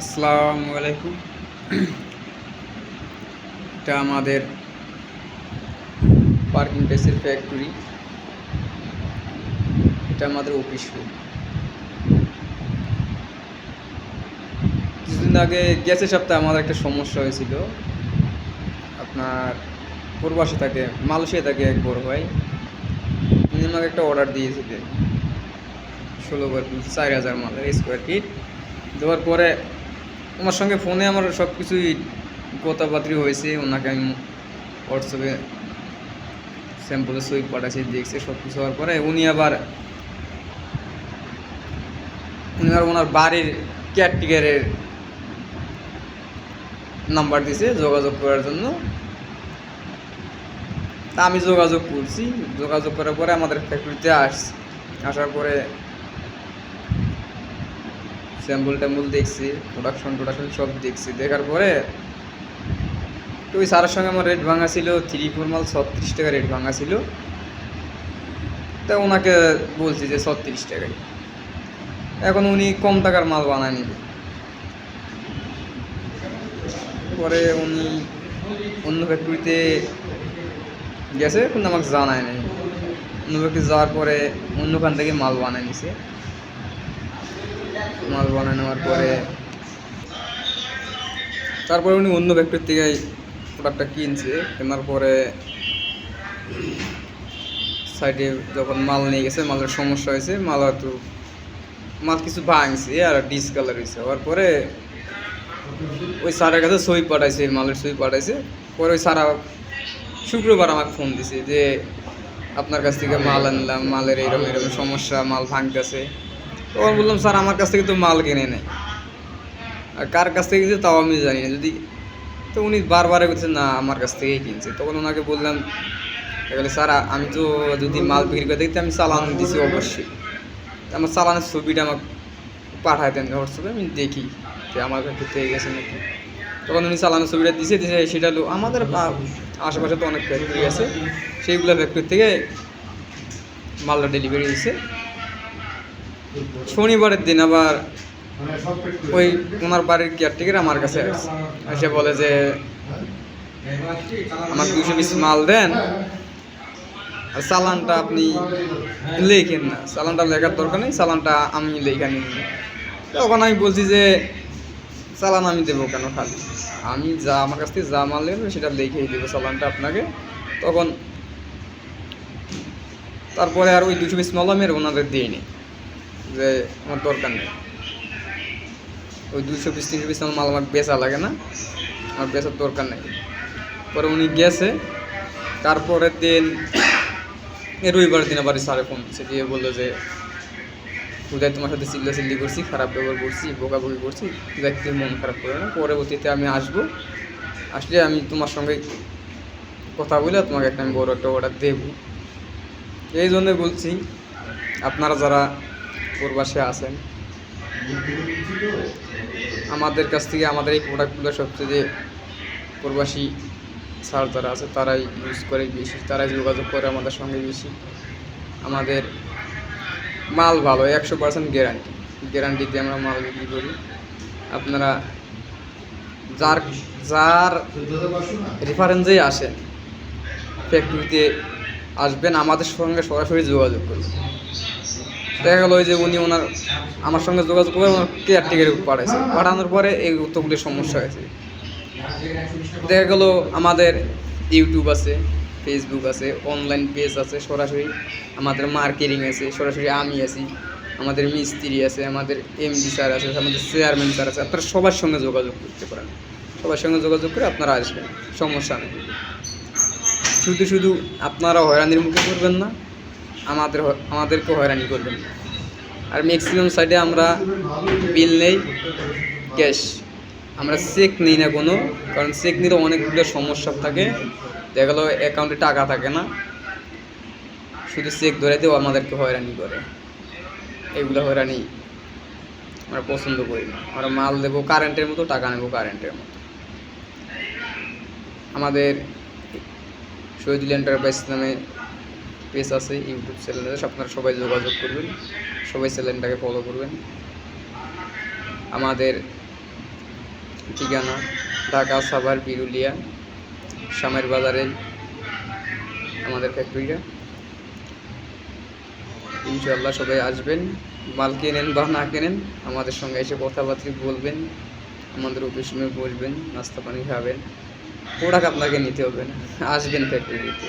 আসসালামু আলাইকুম। এটা আমাদের পার্কিং প্লেসের ফ্যাক্টরি এটা আমাদের অফিস রুম কিছুদিন আগে গ্যাসের সপ্তাহে আমাদের একটা সমস্যা হয়েছিল। আপনার প্রবাসে থাকে, মালয়েশিয়া থাকে এক বড় ভাই। উনি আমাকে একটা অর্ডার দিয়েছিলেন ষোলো চার হাজার মালের স্কোয়ার ফিট দেওয়ার পরে আমার সঙ্গে ফোনে আমার সব কিছুই কথাবার্তি হয়েছে। ওনাকে আমি হোয়াটসঅ্যাপে স্যাম্পলের সই পাঠাচ্ছি, দেখছে সব কিছু হওয়ার পরে উনি আবার উনি আবার ওনার বাড়ির কেয়ারটেকারের নাম্বার দিছে যোগাযোগ করার জন্য। তা আমি যোগাযোগ করছি। যোগাযোগ করার পরে আমাদের ফ্যাক্টরিতে আসছি আসার পরে স্যাম্পল ট্যাম্পল দেখছি প্রোডাকশন টোডাকশন সব দেখছি। দেখার পরে ওই স্যারের সঙ্গে আমার রেট ভাঙা ছিল থ্রি ফোর মাল ছত্রিশ টাকা রেট ভাঙা ছিল। তা ওনাকে বলছি যে ছত্রিশ টাকায়। এখন উনি কম টাকার মাল বানায় নিবে। পরে উনি অন্য ফ্যাক্টরিতে গেছে, কিন্তু আমাকে জানায় নাই। অন্য ফ্যাক্টরি যাওয়ার পরে অন্যখান থেকে মাল বানায় নিছে। মাল বানায় নেওয়ার পরে তারপরে উনি অন্য ফ্যাক্টরি থেকে প্রোডাক্টটা কিনছে। কেনার পরে সাইডে যখন মাল নিয়ে গেছে, মালের সমস্যা হয়েছে, মাল হয়তো, মাল কিছু ভাঙছে আর ডিসকালার হয়েছে। হওয়ার পরে ওই স্যারের কাছে সই পাঠাইছে, মালের সই পাঠাইছে। পরে ওই সারা শুক্রবার আমাকে ফোন দিছে যে, আপনার কাছ থেকে মাল আনলাম, মালের এরকম এরকম সমস্যা, মাল ভাঙতেছে। তখন বললাম, স্যার, আমার কাছ থেকে তো মাল কিনে নেয়। আর কার কাছ থেকে কিনছে তাও আমি জানি না। যদি তো উনি বারবার বলছে, না, আমার কাছ থেকেই কিনছে। তখন ওনাকে বললাম তাহলে স্যার, আমি তো যদি মাল বিক্রি করে দেখতে আমি চালান দিছি অবশ্যই। আমার চালানের ছবিটা আমাকে পাঠায় দেন হোয়াটসঅ্যাপে, আমি দেখি যে আমার কাছে থেকে গেছে নাকি। তখন উনি চালানোর ছবিটা দিছে দিছে, সেটা আমাদের আশেপাশে তো অনেক ফ্যাক্টরি আছে, সেইগুলো ফ্যাক্টরি থেকে মালটা ডেলিভারি দিছে শনিবারের দিন আবার ওই ওনার বাড়ির কেয়ারটেকার আমার কাছে এসে বলে যে, আমার দুশো পিস মাল দেন। আর চালানটা আপনি লেখেন না। চালানটা লেখার দরকার নেই, চালানটা আমি লেখা নিই তখন আমি বলছি যে, চালান আমি দেবো কেন খালি? আমি যা, আমার কাছ থেকে যা মাল নেবে সেটা লিখেই দেবো চালানটা আপনাকে। তখন তারপরে আর ওই দুশো পিস মাল আমি ওনাদের দিইনি। যে আমার দরকার নেই। ওই দুশো পিস, তিনশো পিস আমার মাল আমার বেচা লাগে না, আমার বেচার দরকার নেই। পরে উনি গেছে তারপরের দিন রবিবার দিন আবার স্যারে ফোন দিচ্ছে দিয়ে বলল যে, উদয়, তোমার সাথে চিল্লা চিল্লি করছি, খারাপ ব্যবহার করছি, বকাবকি করছি দেখতে মন খারাপ করে না। পরবর্তীতে আমি আসব, আসলে আমি তোমার সঙ্গে কথা বলে তোমাকে একটা আমি বড় একটা অর্ডার দেবো। এই জন্য বলছি, আপনারা যারা প্রবাসে আছেন। আমাদের কাছ থেকে আমাদের এই প্রোডাক্টগুলো সবচেয়ে যে প্রবাসী স্যার যারা আছে, তারাই ইউজ করে বেশি, তারাই যোগাযোগ করে আমাদের সঙ্গে বেশি। আমাদের মাল ভালো, একশো পার্সেন্ট গ্যারান্টি গ্যারান্টিতে আমরা মাল বিক্রি করি। আপনারা যার যার রেফারেন্সেই আসেন ফ্যাক্টরিতে আসবেন, আমাদের সঙ্গে সরাসরি যোগাযোগ করবেন দেখা গেলো যে উনি ওনার আমার সঙ্গে যোগাযোগ করে ওনার কেয়ারটেকার পাঠাইছে। পাঠানোর পরে এই উত্তরগুলি সমস্যা হয়েছে। দেখা গেলো আমাদের ইউটিউব আছে ফেসবুক আছে অনলাইন পেজ আছে, সরাসরি আমাদের মার্কেটিং আছে, সরাসরি আমি আছি, আমাদের মিস্ত্রি আছে, আমাদের এমডি স্যার আছে, আমাদের চেয়ারম্যান স্যার আছে, আপনারা সবার সঙ্গে যোগাযোগ করতে পারেন। সবার সঙ্গে যোগাযোগ করে আপনারা আসবেন, সমস্যা নেই। শুধু শুধু আপনারা হয়রানির মুখে করবেন না আমাদের আমাদেরকে হয়রানি করবেন। আর ম্যাক্সিমাম সাইডে আমরা বিল নেই ক্যাশ আমরা চেক নিই না কোনো, কারণ চেক নিলে অনেকগুলো সমস্যা থাকে। দেখা গেলো অ্যাকাউন্টে টাকা থাকে না। শুধু চেক ধরে দিয়েও আমাদেরকে হয়রানি করে। এগুলো হয়রানি আমরা পছন্দ করি না। আমরা মাল দেবো কারেন্টের মতো, টাকা নেব কারেন্টের মতো। আমাদের শহীদুল এন্টারপ্রাইজ নামে পেজ আছে, ইউটিউব চ্যানেল আছে আপনারা সবাই যোগাযোগ করবেন, সবাই চ্যানেলটাকে ফলো করবেন। আমাদের ঠিকানা ঢাকা সাভার বিরুলিয়া, শামের বাজারে, আমাদের ফ্যাক্টরিটা। ইনশাল্লাহ সবাই আসবেন, মাল কেনেন বা না কেনেন, আমাদের সঙ্গে এসে কথাবার্তা বলবেন, আমাদের অফিস রুমে বসবেন, নাস্তা পানি খাবেন। প্রোডাক্ট আপনাকে নিতে হবে না, আসবেন ফ্যাক্টরিতে।